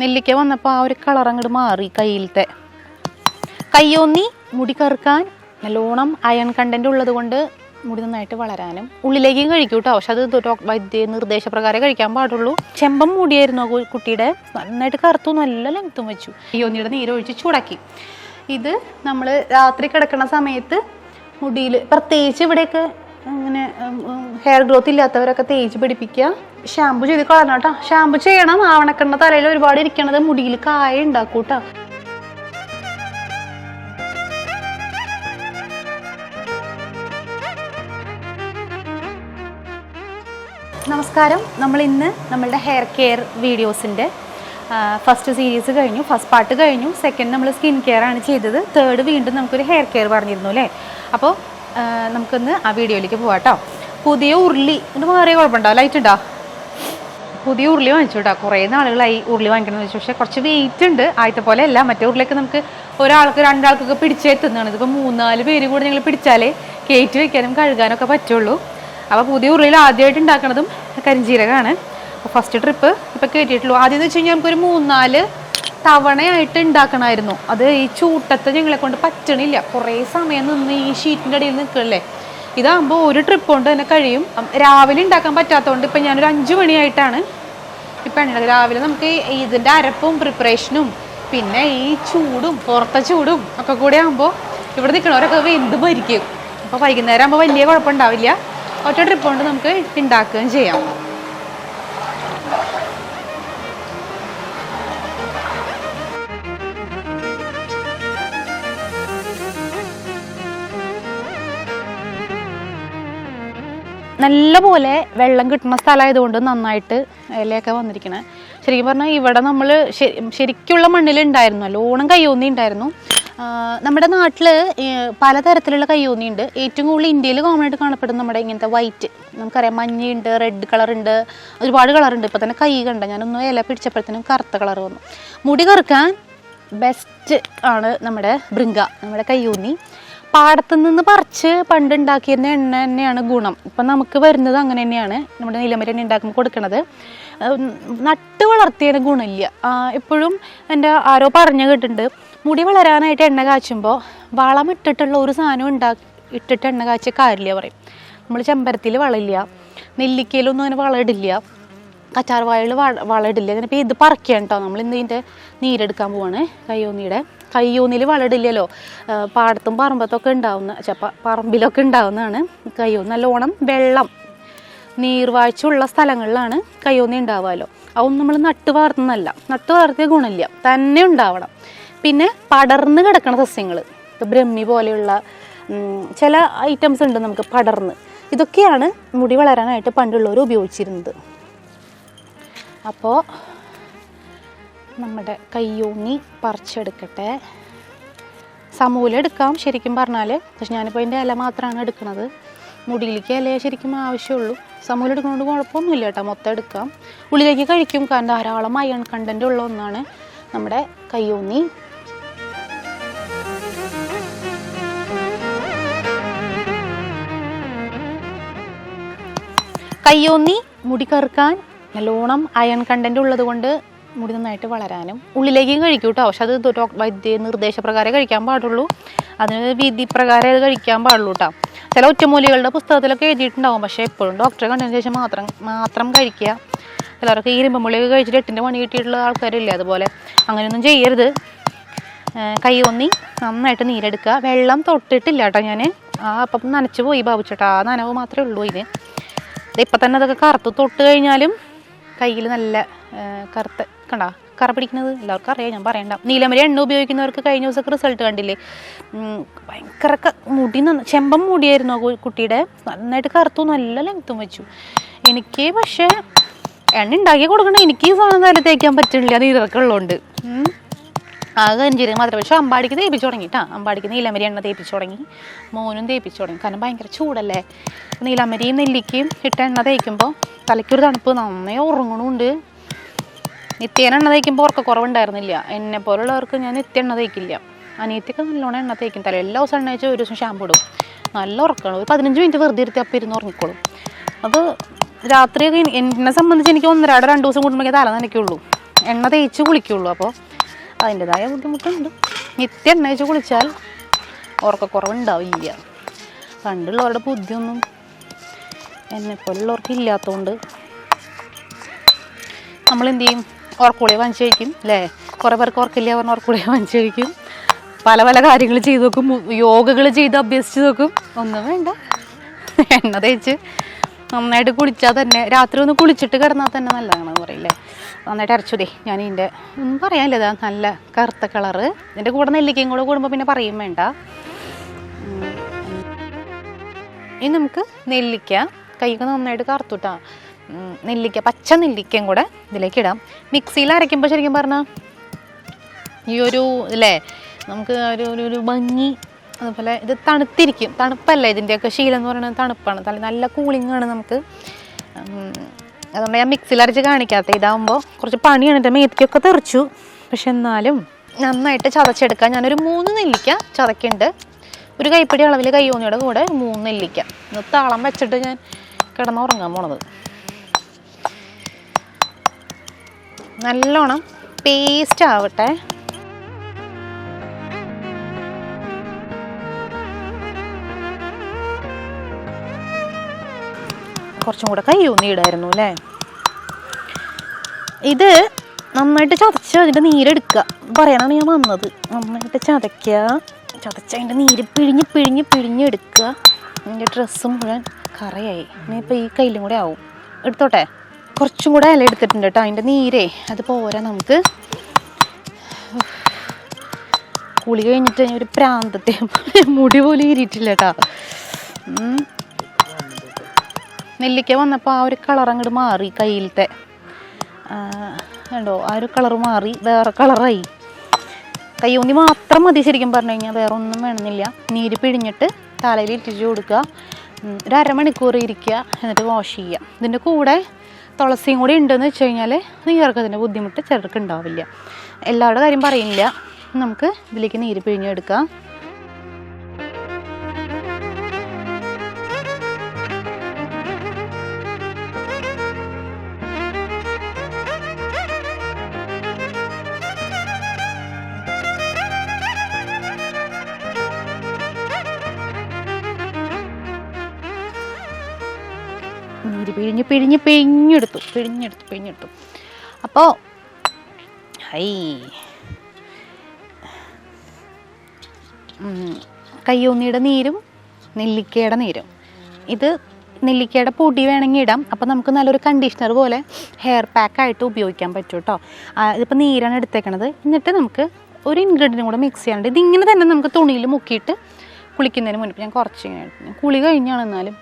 നെല്ലിക്ക വന്നപ്പോൾ ആ ഒരു കളർ അങ്ങോട്ട് മാറി കയ്യിലത്തെ. കയ്യോന്നി മുടി കറുക്കാൻ നല്ലോണം അയൺ കണ്ടന്റ് ഉള്ളത് കൊണ്ട് മുടി നന്നായിട്ട് വളരാനും ഉള്ളിലേക്കും കഴിക്കും കേട്ടോ പക്ഷെ അത് വൈദ്യ നിർദ്ദേശപ്രകാരം കഴിക്കാൻ പാടുള്ളൂ. ചെമ്പം മുടിയായിരുന്നു കുട്ടിയുടെ. നന്നായിട്ട് കറുത്തു നല്ല ലെങ്ത്തും വെച്ചു. കയ്യോന്നിയുടെ നീരൊഴിച്ച് ചൂടാക്കി. ഇത് നമ്മൾ രാത്രി കിടക്കുന്ന സമയത്ത് മുടിയിൽ പ്രത്യേകിച്ച് ഇവിടെയൊക്കെ അങ്ങനെ ഹെയർ ഗ്രോത്ത് ഇല്ലാത്തവരൊക്കെ തേച്ച് പിടിപ്പിക്കുക. ഷാമ്പു ചെയ്ത് കളയണം കേട്ടോ. ഷാമ്പു ചെയ്യണം. ആവണക്കെണ്ണ തലയിൽ ഒരുപാട് ഇരിക്കണത് മുടിയിൽ കായ ഉണ്ടാക്കും കേട്ടോ. നമസ്കാരം. നമ്മൾ ഇന്ന് നമ്മളുടെ ഹെയർ കെയർ വീഡിയോസിന്റെ ഫസ്റ്റ് സീരീസ് കഴിഞ്ഞു ഫസ്റ്റ് പാർട്ട് കഴിഞ്ഞു. സെക്കൻഡ് നമ്മൾ സ്കിൻ കെയർ ആണ് ചെയ്തത്. തേർഡ് വീണ്ടും നമുക്കൊരു ഹെയർ കെയർ പറഞ്ഞിരുന്നു അല്ലേ? അപ്പോൾ നമുക്കൊന്ന് ആ വീഡിയോയിലേക്ക് പോവാം കേട്ടോ പുതിയ ഉരുളി ഇത് മാറിയ കുഴപ്പമുണ്ടോ? ലൈറ്റ് ഉണ്ടോ? പുതിയ ഉരുളി വാങ്ങിച്ചു കേട്ടോ. കുറേ നാളുകളായി ഉരുളി വാങ്ങിക്കണമെന്ന് വെച്ചു പക്ഷേ കുറച്ച് വെയിറ്റ് ഉണ്ട്. ആദ്യത്തെ പോലെ അല്ല. മറ്റേ ഉരുളിയൊക്കെ നമുക്ക് ഒരാൾക്ക് രണ്ടാൾക്കൊക്കെ പിടിച്ചെത്തുന്നതാണ് ഇതിപ്പോൾ മൂന്നാൽ പേര് കൂടെ ഞങ്ങൾ പിടിച്ചാലേ കയറ്റി വയ്ക്കാനും കഴുകാനൊക്കെ പറ്റുള്ളൂ. അപ്പോൾ പുതിയ ഉരുളിയിൽ ആദ്യമായിട്ട് കരിഞ്ചീരകമാണ്. അപ്പോൾ ഫസ്റ്റ് ട്രിപ്പ് ഇപ്പോൾ കയറ്റിയിട്ടുള്ളൂ ആദ്യം എന്ന് വെച്ച് കഴിഞ്ഞാൽ നമുക്കൊരു മൂന്നാൽ തവണയായിട്ട് ഉണ്ടാക്കണമായിരുന്നു അത് ഈ ചൂട്ടത്തെ ഞങ്ങളെ കൊണ്ട് പറ്റണില്ല. കുറേ സമയം നിന്ന് ഈ ഷീറ്റിന്റെ അടിയിൽ നിൽക്കല്ലേ ഇതാകുമ്പോൾ ഒരു ട്രിപ്പ് കൊണ്ട് തന്നെ കഴിയും. രാവിലെ ഉണ്ടാക്കാൻ പറ്റാത്തതുകൊണ്ട് ഇപ്പം ഞാനൊരു അഞ്ച് മണിയായിട്ടാണ് ഇപ്പം എണ്ണ രാവിലെ നമുക്ക് ഇതിന്റെ അരപ്പും പ്രിപ്പറേഷനും പിന്നെ ഈ ചൂടും പുറത്തെ ചൂടും ഒക്കെ കൂടെ ആകുമ്പോൾ ഇവിടെ നിൽക്കണവരൊക്കെ വെന്ത് മരിക്കും. അപ്പോൾ വൈകുന്നേരം ആകുമ്പോൾ വലിയ കുഴപ്പമുണ്ടാവില്ല. ഒറ്റ ട്രിപ്പ് കൊണ്ട് നമുക്ക് ഉണ്ടാക്കുകയും ചെയ്യാം. നല്ല പോലെ വെള്ളം കിട്ടുന്ന സ്ഥലമായതുകൊണ്ട് നന്നായിട്ട് ഇലയൊക്കെ വന്നിരിക്കണേ. ശരിക്കും പറഞ്ഞാൽ ഇവിടെ നമ്മൾ ശരിക്കുള്ള മണ്ണിൽ ഉണ്ടായിരുന്നു നല്ലോണം കയ്യോന്നി ഉണ്ടായിരുന്നു. നമ്മുടെ നാട്ടിൽ പലതരത്തിലുള്ള കയ്യോന്നി ഉണ്ട്. ഏറ്റവും കൂടുതൽ ഇന്ത്യയിൽ കോമൺ ആയിട്ട് കാണപ്പെടുന്ന നമ്മുടെ ഇങ്ങനത്തെ വൈറ്റ് നമുക്കറിയാം മഞ്ഞയുണ്ട് റെഡ് കളർ ഉണ്ട്. ഒരുപാട് കളറുണ്ട് ഇപ്പോൾ തന്നെ കൈ കണ്ട ഞാനൊന്ന് ഇല പിടിച്ചപ്പോഴത്തേനും കറുത്ത കളർ വന്നു. മുടി കറുക്കാൻ ബെസ്റ്റ് ആണ് നമ്മുടെ ബൃങ്ക നമ്മുടെ കയ്യൂന്നി. പാടത്തു നിന്ന് പറിച്ച് പണ്ട് ഉണ്ടാക്കിയിരുന്ന എണ്ണ തന്നെയാണ് ഗുണം. ഇപ്പം നമുക്ക് വരുന്നത് അങ്ങനെ തന്നെയാണ്. നമ്മുടെ നിലമര എണ്ണ ഉണ്ടാക്കുമ്പോൾ കൊടുക്കണത്. നട്ട് വളർത്തിയതിന് ഗുണമില്ല. എപ്പോഴും എന്റെ ആരോ പറഞ്ഞു കേട്ടിട്ടുണ്ട്. മുടി വളരാനായിട്ട് എണ്ണ കാച്ചുമ്പോൾ വളം ഇട്ടിട്ടുള്ള ഒരു സാധനം ഉണ്ടാക്കി ഇട്ടിട്ട് എണ്ണ കാച്ച കാര്യമില്ല പറയും. നമ്മൾ ചെമ്പരത്തിൽ വളമില്ല. നെല്ലിക്കയിലൊന്നും അങ്ങനെ വളമിടില്ല കച്ചാർ വാഴയിൽ വളമിടില്ല അങ്ങനെ ഇപ്പോൾ ഇത് പറിക്കുകയാണ് കേട്ടോ. നമ്മൾ ഇന്ന് ഇതിന്റെ നീരെടുക്കാൻ പോവാണ്. കയ്യോന്നിയുടെ. കയ്യോന്നിൽ വളമിടില്ലല്ലോ ആ, പാടത്തും പറമ്പത്തൊക്കെ ഉണ്ടാവുന്ന ചപ്പ പറമ്പിലൊക്കെ ഉണ്ടാവുന്നതാണ് കയ്യോന്നി. നല്ലോണം വെള്ളം നീർവാഴ്ചയുള്ള സ്ഥലങ്ങളിലാണ് കയ്യോന്നി ഉണ്ടാവുമല്ലോ അതൊന്നും നമ്മൾ നട്ട് വളർത്തുന്നതല്ല. നട്ട് വളർത്തിയ ഗുണമില്ല. തന്നെ ഉണ്ടാവണം. പിന്നെ പടർന്ന് കിടക്കുന്ന സസ്യങ്ങൾ ഇപ്പോൾ ബ്രഹ്മി പോലെയുള്ള ചില ഐറ്റംസ് ഉണ്ട് നമുക്ക് പടർന്ന്. ഇതൊക്കെയാണ് മുടി വളരാനായിട്ട് പണ്ടുള്ളവർ ഉപയോഗിച്ചിരുന്നത്. അപ്പോൾ നമ്മുടെ കയ്യൂങ്ങി പറിച്ചെടുക്കട്ടെ. സമൂല എടുക്കാം ശരിക്കും പറഞ്ഞാൽ പക്ഷെ ഞാനിപ്പോൾ അതിന്റെ ഇല മാത്രമാണ് എടുക്കുന്നത് മുടിയിലേക്ക് ഇലയെ ശരിക്കും ആവശ്യമുള്ളൂ. സമൂല എടുക്കുന്നതുകൊണ്ട് കുഴപ്പമൊന്നുമില്ല കേട്ടോ മൊത്തം എടുക്കാം. ഉള്ളിലേക്ക് കഴിക്കും കാരണം ധാരാളം അയൺ കണ്ടന്റ് ഉള്ള ഒന്നാണ് നമ്മുടെ കയ്യൂന്നി കയ്യോന്നി മുടി കറുക്കാൻ നല്ലോണം അയൺ കണ്ടന്റ് ഉള്ളത് കൊണ്ട് മുടി നന്നായിട്ട് വളരാനും ഉള്ളിലേക്കും കഴിക്കും കേട്ടോ. പക്ഷെ അത് വൈദ്യ നിർദ്ദേശപ്രകാരം കഴിക്കാൻ പാടുള്ളൂ. അതിന് വിധി പ്രകാരം അത് കഴിക്കാൻ പാടുള്ളൂ കേട്ടോ. ചില ഒറ്റമൂലികളുടെ പുസ്തകത്തിലൊക്കെ എഴുതിയിട്ടുണ്ടാവും. പക്ഷേ എപ്പോഴും ഡോക്ടറെ കണ്ടതിന് ശേഷം മാത്രം മാത്രം കഴിക്കുക. ചിലർക്ക് ഈ ഇരുമ്പുള്ളിയൊക്കെ കഴിച്ചിട്ട് എട്ടിന്റെ പണി കിട്ടിയിട്ടുള്ള ആൾക്കാരില്ലേ അതുപോലെ. അങ്ങനെയൊന്നും ചെയ്യരുത്. കൈ ഒന്നി നന്നായിട്ട് നീരെടുക്കുക. വെള്ളം തൊട്ടിട്ടില്ല കേട്ടോ ഞാൻ ആ അപ്പം നനച്ച് പോയി ബാബുച്ചേട്ടാ ആ നനവ് മാത്രമേ ഉള്ളൂ ഇതിന് ഇപ്പം തന്നെ അതൊക്കെ കറുത്ത് തൊട്ട് കഴിഞ്ഞാലും കയ്യിൽ നല്ല കറുത്ത കണ്ട? കറ പിടിക്കുന്നത് എല്ലാവർക്കും അറിയാം ഞാൻ പറയണ്ട. നീലമരി എണ്ണ ഉപയോഗിക്കുന്നവർക്ക് കഴിഞ്ഞ ദിവസമൊക്കെ റിസൾട്ട് കണ്ടില്ലേ? ഭയങ്കര മുടി നന്ന ചെമ്പം മുടിയായിരുന്നു കുട്ടിയുടെ. നന്നായിട്ട് കറുത്തു നല്ല ലെങ്ത്തും വെച്ചു. എനിക്ക് പക്ഷേ എണ്ണ ഉണ്ടാക്കി കൊടുക്കണ എനിക്ക് ഈ സാധനം തല തേക്കാൻ നീരൊക്കെ ഉള്ളതുകൊണ്ട് ഉം. ആ കരിഞ്ചീരകം മാത്രമേ പക്ഷേ അമ്പാടിക്ക് തേപ്പിച്ച് തുടങ്ങി കേട്ടോ അമ്പാടിക്ക് നീലമരി എണ്ണ തേപ്പിച്ച് തുടങ്ങി. മോനും തേപ്പിച്ച് തുടങ്ങി. കാരണം ഭയങ്കര ചൂടല്ലേ? നീലമരിയും നെല്ലിക്കയും ഇട്ട എണ്ണ തേക്കുമ്പോൾ തലയ്ക്കൊരു തണുപ്പ് നന്നേ ഉറങ്ങണുണ്ട്. നിത്യേന എണ്ണ തേക്കുമ്പോൾ ഉറക്ക കുറവുണ്ടായിരുന്നില്ല എന്നെ പോലുള്ളവർക്ക് ഞാൻ നിത്യ എണ്ണ തേക്കില്ല. അനിയത്തിയൊക്കെ നല്ലോണം എണ്ണ തേക്കും. തല എല്ലാ ദിവസം എണ്ണ വെച്ച് ഒരു ദിവസം ഷാമ്പു ഇടും. നല്ല ഉറക്കണം. ഒരു പതിനഞ്ച് മിനിറ്റ് വെറുതെ ഇരുത്തി അപ്പം ഇരുന്ന് ഉറങ്ങിക്കോളും. അത് രാത്രിയൊക്കെ എന്നെ സംബന്ധിച്ച് എനിക്ക് ഒന്നരാടോ രണ്ട് ദിവസം കൂടുമ്പോഴേ തല നനയ്ക്കുള്ളൂ. എണ്ണ തേച്ച് കുളിക്കുള്ളൂ. അപ്പോൾ അതിന്റെതായ ബുദ്ധിമുട്ടുണ്ട്. നിത്യം എണ്ണ തേച്ച് കുളിച്ചാൽ ഉറക്കക്കുറവുണ്ടാവില്ല. പണ്ടുള്ളവരുടെ ബുദ്ധിയൊന്നും എന്നെപ്പോലുള്ളവർക്ക് ഇല്ലാത്തതുകൊണ്ട് നമ്മൾ എന്ത് ചെയ്യും ഉറക്കുളിയെ വാങ്ങിച്ച് കഴിക്കും അല്ലേ കുറേ പേർക്ക് ഉറക്കില്ല പറഞ്ഞാൽ ഉറക്കുളിയെ വാങ്ങിച്ച് കഴിക്കും പല പല കാര്യങ്ങൾ ചെയ്ത് നോക്കും യോഗകൾ ചെയ്ത് അഭ്യസിച്ച് നോക്കും ഒന്നും വേണ്ട. എണ്ണ തേച്ച് നന്നായിട്ട് കുളിച്ചാൽ തന്നെ രാത്രി ഒന്ന് കുളിച്ചിട്ട് കിടന്നാൽ തന്നെ നല്ലതാണെന്ന് പറയില്ലേ? നന്നായിട്ട് അരച്ചുതേ ഞാൻ ഇതിന്റെ ഒന്നും പറയാനില്ല ഇതാ നല്ല കറുത്ത കളറ് ഇതിന്റെ കൂടെ നെല്ലിക്കയും കൂടെ കൂടുമ്പോൾ പിന്നെ പറയും വേണ്ട. ഇനി നമുക്ക് നെല്ലിക്ക കൈക്ക് നന്നായിട്ട് കറുത്തുട്ടാ. നെല്ലിക്ക പച്ച നെല്ലിക്കയും കൂടെ ഇതിലേക്ക് ഇടാം. മിക്സിയിൽ അരയ്ക്കുമ്പോൾ ശരിക്കും പറഞ്ഞാൽ ഈ ഒരു ഇല്ലേ നമുക്ക് ഒരു ഒരു ഭംഗി അതുപോലെ ഇത് തണുത്തിരിക്കും. തണുപ്പല്ല ഇതിന്റെയൊക്കെ ശീലം എന്ന് പറയുന്നത് തണുപ്പാണ്. നല്ല കൂളിംഗ് ആണ് നമുക്ക്. അതുകൊണ്ട് ഞാൻ മിക്സിയിൽ അരച്ച് കാണിക്കാത്ത. ഇതാകുമ്പോൾ കുറച്ച് പണിയാണ്. എന്റെ മേത്തിക്കൊക്കെ തെറിച്ചു. പക്ഷെ എന്നാലും നന്നായിട്ട് ചതച്ചെടുക്കാം. ഞാനൊരു മൂന്ന് നെല്ലിക്ക ചതക്കുന്നുണ്ട് ഒരു കൈപ്പിടി അളവിൽ കയ്യോന്നിയുടെ കൂടെ മൂന്ന് നെല്ലിക്ക. ഇന്ന് താളം വെച്ചിട്ട് ഞാൻ കിടന്നുറങ്ങാൻ പോണത്. നല്ലോണം പേസ്റ്റ് ആവട്ടെ. കുറച്ചും കൂടെ കൈ ഊന്നിയിടായിരുന്നു അല്ലേ? ഇത് നന്നായിട്ട് ചതച്ച് അതിന്റെ നീരെടുക്കുക. പറയാനാണ് ഞാൻ വന്നത്. നന്നായിട്ട് ചതയ്ക്കുക. ചതച്ച് അതിന്റെ നീര് പിഴിഞ്ഞ് പിഴിഞ്ഞ് പിഴിഞ്ഞെടുക്കുക എന്റെ ഡ്രസ്സ് മുഴുവൻ കറയായി. ഇനിയിപ്പോൾ ഈ കയ്യിലും കൂടെ ആവും. എടുത്തോട്ടെ? കുറച്ചും കൂടെ ഇല എടുത്തിട്ടുണ്ട് കേട്ടോ അതിന്റെ നീരേ. അത് പോരാ നമുക്ക് കുളി കഴിഞ്ഞിട്ട് ഒരു പ്രാന്തത്തെ മുടി പോലും ഇരിയിട്ടില്ല കേട്ടോ. നെല്ലിക്ക വന്നപ്പോൾ ആ ഒരു കളർ അങ്ങോട്ട് മാറി കയ്യിലത്തെ. കണ്ടോ? ആ ഒരു കളർ മാറി വേറെ കളറായി കയ്യൂന്നി മാത്രം മതി ശരിക്കും പറഞ്ഞു കഴിഞ്ഞാൽ വേറെ ഒന്നും വേണമെന്നില്ല. നീര് പിഴിഞ്ഞിട്ട് തലയിൽ ഇറ്റിച്ച് കൊടുക്കുക. ഒരു അരമണിക്കൂർ ഇരിക്കുക എന്നിട്ട് വാഷ് ചെയ്യുക. ഇതിന്റെ കൂടെ തുളസിയും കൂടി ഉണ്ടെന്ന് വെച്ച് കഴിഞ്ഞാൽ നീർക്കതിന്റെ ബുദ്ധിമുട്ട് ചിലർക്ക് ഉണ്ടാവില്ല. എല്ലാവരുടെ കാര്യം പറയുന്നില്ല. നമുക്ക് ഇതിലേക്ക് നീര് പിഴിഞ്ഞെടുക്കാം നീര് പിഴിഞ്ഞ് പിഴിഞ്ഞ് പിഴിഞ്ഞെടുത്തു പിഴിഞ്ഞെടുത്തു പിഴിഞ്ഞെടുത്തു. അപ്പോൾ ഹൈ കയ്യൂന്നിയുടെ നീരും നെല്ലിക്കയുടെ നീരും. ഇത് നെല്ലിക്കയുടെ പൊടി വേണമെങ്കിൽ ഇടാം. അപ്പോൾ നമുക്ക് നല്ലൊരു കണ്ടീഷണർ പോലെ ഹെയർ പാക്കായിട്ട് ഉപയോഗിക്കാൻ പറ്റും കേട്ടോ ഇതിപ്പോൾ നീരാണ് എടുത്തേക്കണത്. എന്നിട്ട് നമുക്ക് ഒരു ഇൻഗ്രീഡിയന്റും കൂടെ മിക്സ് ചെയ്യാനുണ്ട്. ഇതിങ്ങനെ തന്നെ നമുക്ക് തുണിയിൽ മുക്കിയിട്ട് കുളിക്കുന്നതിന് മുൻപ് ഞാൻ കുറച്ച് ഇങ്ങനെ കുളി കഴിഞ്ഞാണ് എന്നാലും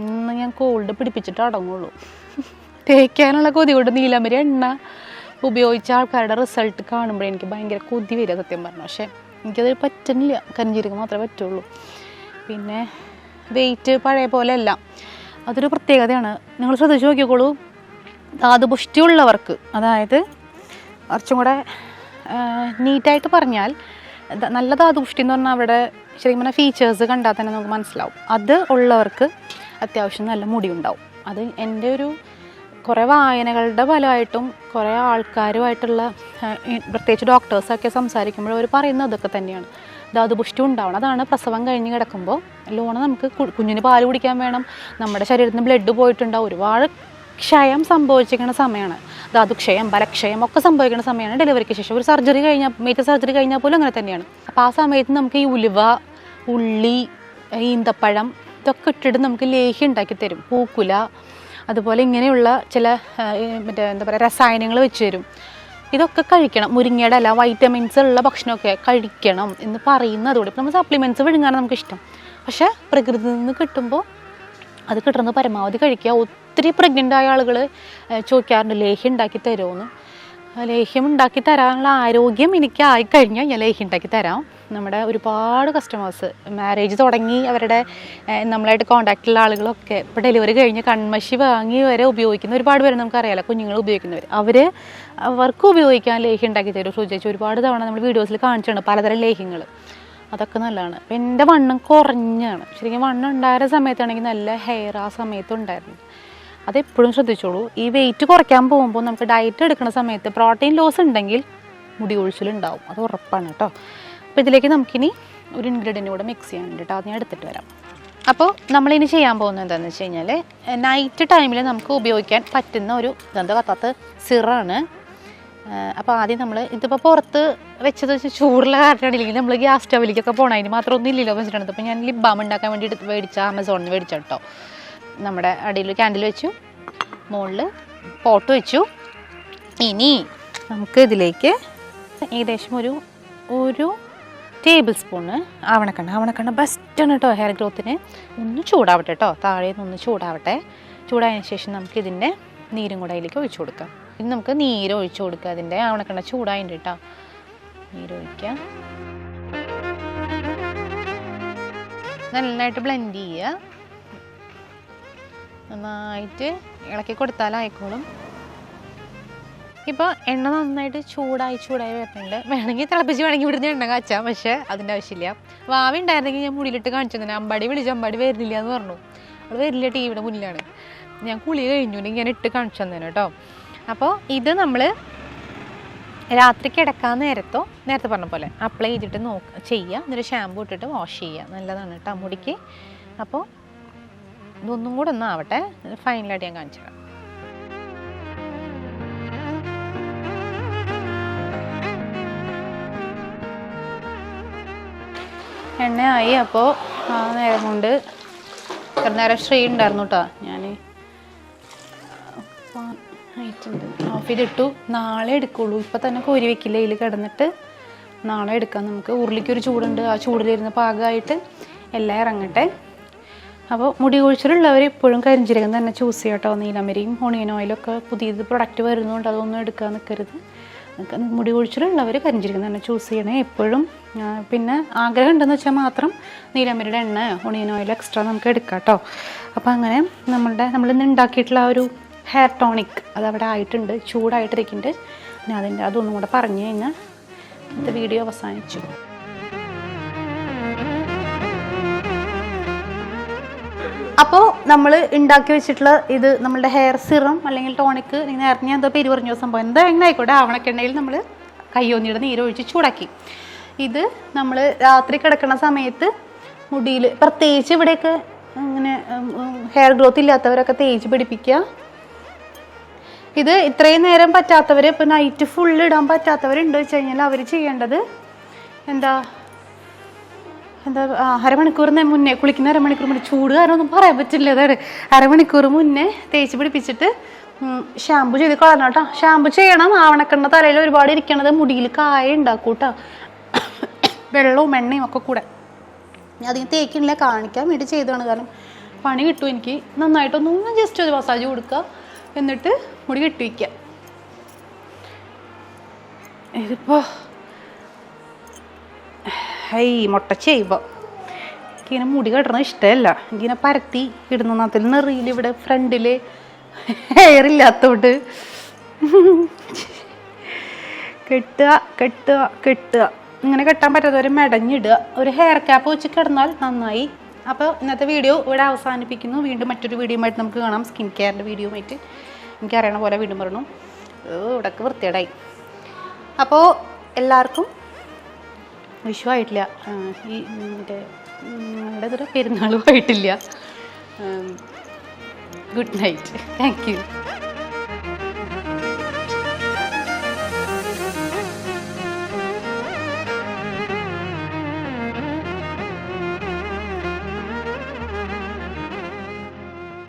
ഇന്ന് ഞാൻ കോൾഡ് പിടിപ്പിച്ചിട്ട് അടങ്ങുള്ളൂ. തേക്കാനുള്ള കൊതി കൊണ്ട് നീലാമ്പരി എണ്ണ ഉപയോഗിച്ച ആൾക്കാരുടെ റിസൾട്ട് കാണുമ്പോഴേ എനിക്ക് ഭയങ്കര കൊതി വരിക സത്യം പറഞ്ഞു. പക്ഷേ എനിക്കത് പറ്റുന്നില്ല. കരിഞ്ചീരകം മാത്രമേ പറ്റുള്ളൂ. പിന്നെ വെയിറ്റ് പഴയ പോലെ അല്ല അതൊരു പ്രത്യേകതയാണ്. നിങ്ങൾ ശ്രദ്ധിച്ച് നോക്കിക്കോളൂ. ധാതുപുഷ്ടിയുള്ളവർക്ക് അതായത് കുറച്ചും കൂടെ നീറ്റായിട്ട് പറഞ്ഞാൽ നല്ല ധാതുപുഷ്ടി എന്ന് പറഞ്ഞാൽ അവിടെ ശരിക്കും പറഞ്ഞാൽ ഫീച്ചേഴ്സ് കണ്ടാൽ തന്നെ നമുക്ക് മനസ്സിലാവും. അത് ഉള്ളവർക്ക് അത്യാവശ്യം നല്ല മുടി ഉണ്ടാവും അത് എന്റെ ഒരു കുറേ വായനകളുടെ ഫലമായിട്ടും കുറേ ആൾക്കാരുമായിട്ടുള്ള പ്രത്യേകിച്ച് ഡോക്ടേഴ്സൊക്കെ സംസാരിക്കുമ്പോൾ അവർ പറയുന്നത് അതൊക്കെ തന്നെയാണ്. ധാതുപുഷ്ടി ഉണ്ടാവണം. അതാണ് പ്രസവം കഴിഞ്ഞ് കിടക്കുമ്പോൾ ലോണ നമുക്ക് കുഞ്ഞിന് പാൽ കുടിക്കാൻ വേണം. നമ്മുടെ ശരീരത്തിന് ബ്ലഡ് പോയിട്ടുണ്ടാവും. ഒരുപാട് ക്ഷയം സംഭവിച്ചിരിക്കുന്ന സമയമാണ്. ധാതുക്ഷയം ബലക്ഷയം ഒക്കെ സംഭവിക്കുന്ന സമയമാണ് ഡെലിവറിക്ക് ശേഷം. ഒരു സർജറി കഴിഞ്ഞാൽ മേജർ സർജറി കഴിഞ്ഞാൽ പോലും അങ്ങനെ തന്നെയാണ്. അപ്പോൾ ആ സമയത്ത് നമുക്ക് ഈ ഉലുവ ഉള്ളി ഈന്തപ്പഴം ഇതൊക്കെ ഇട്ടിട്ട് നമുക്ക് ലേഹ്യം ഉണ്ടാക്കി തരും. പൂക്കുല അതുപോലെ ഇങ്ങനെയുള്ള ചില മറ്റേ എന്താ പറയുക രസായനങ്ങൾ വെച്ച് തരും. ഇതൊക്കെ കഴിക്കണം. മുരിങ്ങയുടെ അല്ല വൈറ്റമിൻസ് ഉള്ള ഭക്ഷണമൊക്കെ കഴിക്കണം എന്ന് പറയുന്നതോടെ നമ്മൾ സപ്ലിമെന്റ്സ് വിഴുങ്ങാനാണ് നമുക്ക് ഇഷ്ടം പക്ഷേ പ്രകൃതിയിൽ നിന്ന് കിട്ടുമ്പോൾ അത് കിട്ടുന്നത് പരമാവധി കഴിക്കുക. ഒത്തിരി പ്രഗ്നന്റ് ആയ ആളുകൾ ചോദിക്കാറുണ്ട് ലേഹ്യം ഉണ്ടാക്കി തരുമോയെന്ന് ലേഹ്യം ഉണ്ടാക്കി തരാനുള്ള ആരോഗ്യം എനിക്ക് ആയിക്കഴിഞ്ഞാൽ ഞാൻ ലേഹ്യം ഉണ്ടാക്കി തരാം. നമ്മുടെ ഒരുപാട് കസ്റ്റമേഴ്സ് മാരേജ് തുടങ്ങി അവരുടെ നമ്മളായിട്ട് കോണ്ടാക്റ്റുള്ള ആളുകളൊക്കെ ഇപ്പോൾ ഡെലിവറി കഴിഞ്ഞ് കൺമശി വാങ്ങി വരെ ഉപയോഗിക്കുന്ന ഒരുപാട് പേര് നമുക്കറിയാലോ കുഞ്ഞുങ്ങൾ ഉപയോഗിക്കുന്നവർ അവർ അവർക്ക് ഉപയോഗിക്കാൻ ലേഹ്യം ഉണ്ടാക്കി തരും. സൂചിച്ച് ഒരുപാട് തവണ നമ്മൾ വീഡിയോസിൽ കാണിച്ചിട്ടുണ്ട് പലതരം ലേഹ്യങ്ങൾ അതൊക്കെ നല്ലതാണ്. അപ്പം എന്റെ വണ്ണം കുറഞ്ഞാണ്. ശരിക്കും വണ്ണം ഉണ്ടായ സമയത്താണെങ്കിൽ നല്ല ഹെയർ ആ സമയത്ത് ഉണ്ടായിരുന്നു. അതെപ്പോഴും ശ്രദ്ധിച്ചോളൂ. ഈ വെയിറ്റ് കുറയ്ക്കാൻ പോകുമ്പോൾ നമുക്ക് ഡയറ്റ് എടുക്കുന്ന സമയത്ത് പ്രോട്ടീൻ ലോസ് ഉണ്ടെങ്കിൽ മുടി ഒഴിച്ചിലുണ്ടാവും അത് ഉറപ്പാണ് കേട്ടോ. അപ്പോൾ ഇതിലേക്ക് നമുക്കിനി ഒരു ഇൻഗ്രീഡിയന്റ് കൂടെ മിക്സ് ചെയ്യാൻ വേണ്ടിയിട്ട് അത് ഞാൻ എടുത്തിട്ട് വരാം. അപ്പോൾ നമ്മളിനി ചെയ്യാൻ പോകുന്നത് എന്താണെന്ന് വെച്ച് കഴിഞ്ഞാൽ നൈറ്റ് ടൈമിൽ നമുക്ക് ഉപയോഗിക്കാൻ പറ്റുന്ന ഒരു ഇതെന്താ കത്താത്ത സിറാണ്. അപ്പോൾ ആദ്യം നമ്മൾ ഇതിപ്പോൾ പുറത്ത് വെച്ചത് വെച്ച് ചൂടുള്ള കാരണമാണെങ്കിൽ നമ്മൾ ഗ്യാസ് സ്റ്റവിലേക്കൊക്കെ പോകണം അതിന് മാത്രം ഒന്നും ഇല്ലല്ലോ വെച്ചിട്ടുണ്ട്. അപ്പോൾ ഞാൻ ലിപ് ബാം ഉണ്ടാക്കാൻ വേണ്ടി എടുത്ത് മേടിച്ച ആമസോണിൽ മേടിച്ച കേട്ടോ. നമ്മുടെ അടിയിൽ ക്യാൻഡിൽ വെച്ചു. മുകളിൽ പോട്ട് വെച്ചു. ഇനി നമുക്ക് ഇതിലേക്ക് ഏകദേശം ഒരു ഒരു ടേബിൾ സ്പൂണ് ആവണക്കണ്ണ. ആവണക്കണ്ണ ബെസ്റ്റാണ് കേട്ടോ ഹെയർ ഗ്രോത്തിന് ഒന്ന് ചൂടാവട്ടെ കേട്ടോ. താഴെ നിന്ന് ഒന്ന് ചൂടാവട്ടെ. ചൂടായതിനു ശേഷം നമുക്ക് ഇതിന്റെ നീരും കൂടെ അതിലേക്ക് ഒഴിച്ചു കൊടുക്കാം. ഇനി നമുക്ക് നീര് കൊടുക്കുക. അതിന്റെ ആവണക്കണ്ണ ചൂടായിട്ട് കേട്ടോ. നീരൊഴിക്കുക നന്നായിട്ട് ബ്ലെൻഡ് ചെയ്യുക. നന്നായിട്ട് ഇളക്കി കൊടുത്താലായിക്കോളും ഇപ്പോൾ എണ്ണ നന്നായിട്ട് ചൂടായി ചൂടായി വരുന്നുണ്ട്. വേണമെങ്കിൽ തിളപ്പിച്ച് വേണമെങ്കിൽ ഇവിടുന്ന് എണ്ണ കാച്ചാം പക്ഷേ അതിന്റെ ആവശ്യമില്ല. വാവി ഉണ്ടായിരുന്നെങ്കിൽ ഞാൻ മുടിയിലിട്ട് കാണിച്ചു തന്നെ. അമ്പാടി വിളിച്ച് അമ്പാടി വരുന്നില്ല എന്ന് പറഞ്ഞു. അവൾ വരില്ല ടി വിടെ മുന്നിലാണ്. ഞാൻ കുളി കഴിഞ്ഞു ഞാൻ ഇട്ട് കാണിച്ചു തന്നെ കേട്ടോ. അപ്പോൾ ഇത് നമ്മൾ രാത്രി കിടക്കാൻ നേരത്തോ നേരത്തെ പറഞ്ഞ പോലെ അപ്ലൈ ചെയ്തിട്ട് നോക്ക ചെയ്യുക എന്നിട്ട് ഷാമ്പു ഇട്ടിട്ട് വാഷ് ചെയ്യുക നല്ലതാണ് കേട്ടോ മുടിക്ക്. അപ്പോൾ ഇതൊന്നും കൂടെ ഒന്ന് ആവട്ടെ. ഫൈനലായിട്ട് ഞാൻ കാണിച്ചു തരാം. എണ്ണയായി. അപ്പോൾ ആ നേരം കൊണ്ട് നേരം ശ്രീ ഉണ്ടായിരുന്നു കേട്ടോ ഞാൻ ആയിട്ടുണ്ട്. ഓഫ് ചെയ്തിട്ടു നാളെ എടുക്കുള്ളൂ. ഇപ്പം തന്നെ കോരി വെക്കില്ല? ഇതിൽ കിടന്നിട്ട് നാളെ എടുക്കാം. നമുക്ക് ഉരുളിക്കൊരു ചൂടുണ്ട്. ആ ചൂടിലിരുന്ന് പാകമായിട്ട് എല്ലാം ഇറങ്ങട്ടെ. അപ്പോൾ മുടി കൊഴിച്ചിലുള്ളവർ എപ്പോഴും കരിഞ്ചീരകം തന്നെ ചൂസ് ചെയ്യാം കേട്ടോ നീലമരിയും ഓണിയൻ ഓയിലൊക്കെ പുതിയത് പ്രൊഡക്റ്റ് വരുന്നതുകൊണ്ട് അതൊന്നും എടുക്കാൻ നിൽക്കരുത് മുടി കൊഴിച്ചിലുള്ളവർ കരിഞ്ചീരകം തന്നെ ചൂസ് ചെയ്യണേ എപ്പോഴും. പിന്നെ ആഗ്രഹം ഉണ്ടെന്ന് വെച്ചാൽ മാത്രം നീലമരിയുടെ എണ്ണ ഒണിയൻ ഓയിൽ എക്സ്ട്രാ നമുക്ക് എടുക്കാം കേട്ടോ അപ്പോൾ അങ്ങനെ നമ്മളുടെ നമ്മളിന്ന് ഉണ്ടാക്കിയിട്ടുള്ള ആ ഒരു ഹെയർ ടോണിക് അതവിടെ ആയിട്ടുണ്ട് ചൂടായിട്ടിരിക്കുന്നുണ്ട്. ഞാൻ അതിന്റെ അതൊന്നും കൂടെ പറഞ്ഞു കഴിഞ്ഞാൽ ഇത് വീഡിയോ അവസാനിച്ചു. അപ്പോൾ നമ്മൾ ഉണ്ടാക്കി വെച്ചിട്ടുള്ള ഇത് നമ്മളുടെ ഹെയർ സിറം അല്ലെങ്കിൽ ടോണിക് നേരത്തെ ഞാൻ എന്തോ പേര് പറഞ്ഞു സംഭവം. എന്താ എങ്ങനെ ആയിക്കോട്ടെ ആവണക്കെണ്ണയിൽ നമ്മൾ കയ്യോന്നിയുടെ നീരൊഴിച്ച് ചൂടാക്കി. ഇത് നമ്മൾ രാത്രി കിടക്കുന്ന സമയത്ത് മുടിയിൽ പ്രത്യേകിച്ച് ഇവിടെയൊക്കെ ഇങ്ങനെ ഹെയർ ഗ്രോത്ത് ഇല്ലാത്തവരൊക്കെ തേച്ച് പിടിപ്പിക്കുക. ഇത് ഇത്രയും നേരം പറ്റാത്തവർ ഇപ്പോൾ നൈറ്റ് ഫുൾ ഇടാൻ പറ്റാത്തവരുണ്ട് വെച്ച് കഴിഞ്ഞാൽ അവർ ചെയ്യേണ്ടത് എന്താ എന്താ അരമണിക്കൂറിന് മുന്നേ കുളിക്കുന്ന അരമണിക്കൂർ മുന്നേ ചൂട് കാരണം ഒന്നും പറയാൻ പറ്റില്ല അതാണ് അരമണിക്കൂർ മുന്നേ തേച്ച് പിടിപ്പിച്ചിട്ട് ഷാമ്പു ചെയ്ത് കളയണം കേട്ടോ. ഷാമ്പു ചെയ്യണം. ആവണക്കെണ്ണ തലയിൽ ഒരുപാട് ഇരിക്കണത് മുടിയിൽ കായ ഉണ്ടാക്കും കേട്ടോ. വെള്ളവും എണ്ണയും ഒക്കെ കൂടെ. ഞാൻ അധികം തേക്കില്ല കാണിക്കാൻ വേണ്ടി ചെയ്തതാണ്. കാരണം പണി കിട്ടും എനിക്ക്. നന്നായിട്ടൊന്നും ജസ്റ്റ് ഒരു മസാജ് കൊടുക്കുക. എന്നിട്ട് മുടി കെട്ടി വയ്ക്കുക ഇതിപ്പോൾ ഹൈ മുട്ട ചെയ്യുമ്പോൾ എനിക്കിങ്ങനെ മുടി കെട്ടണത് ഇഷ്ടമല്ല. എനിക്കിങ്ങനെ പരത്തി ഇടുന്ന അതിൽ നിറയിൽ ഇവിടെ ഫ്രണ്ടിൽ ഹെയർ ഇല്ലാത്തോണ്ട്. കെട്ടുക കെട്ടുക കെട്ടുക. ഇങ്ങനെ കെട്ടാൻ പറ്റാത്തവരെ മെടഞ്ഞിടുക. ഒരു ഹെയർ ക്യാപ്പ് വെച്ച് കിടന്നാൽ നന്നായി അപ്പോൾ ഇന്നത്തെ വീഡിയോ ഇവിടെ അവസാനിപ്പിക്കുന്നു. വീണ്ടും മറ്റൊരു വീഡിയോയുമായിട്ട് നമുക്ക് കാണാം. സ്കിൻ കെയറിന്റെ വീഡിയോയുമായിട്ട്. എനിക്കറിയണ പോലെ വീണ്ടും പറഞ്ഞു ഇവിടക്ക് വൃത്തിയേടായി അപ്പോൾ എല്ലാവർക്കും വിഷു ആയിട്ടില്ല. ആ, ഈ മറ്റേ നിങ്ങളുടെ ഇതൊരു പെരുന്നാളുമായിട്ടില്ല ഗുഡ് നൈറ്റ് താങ്ക് യു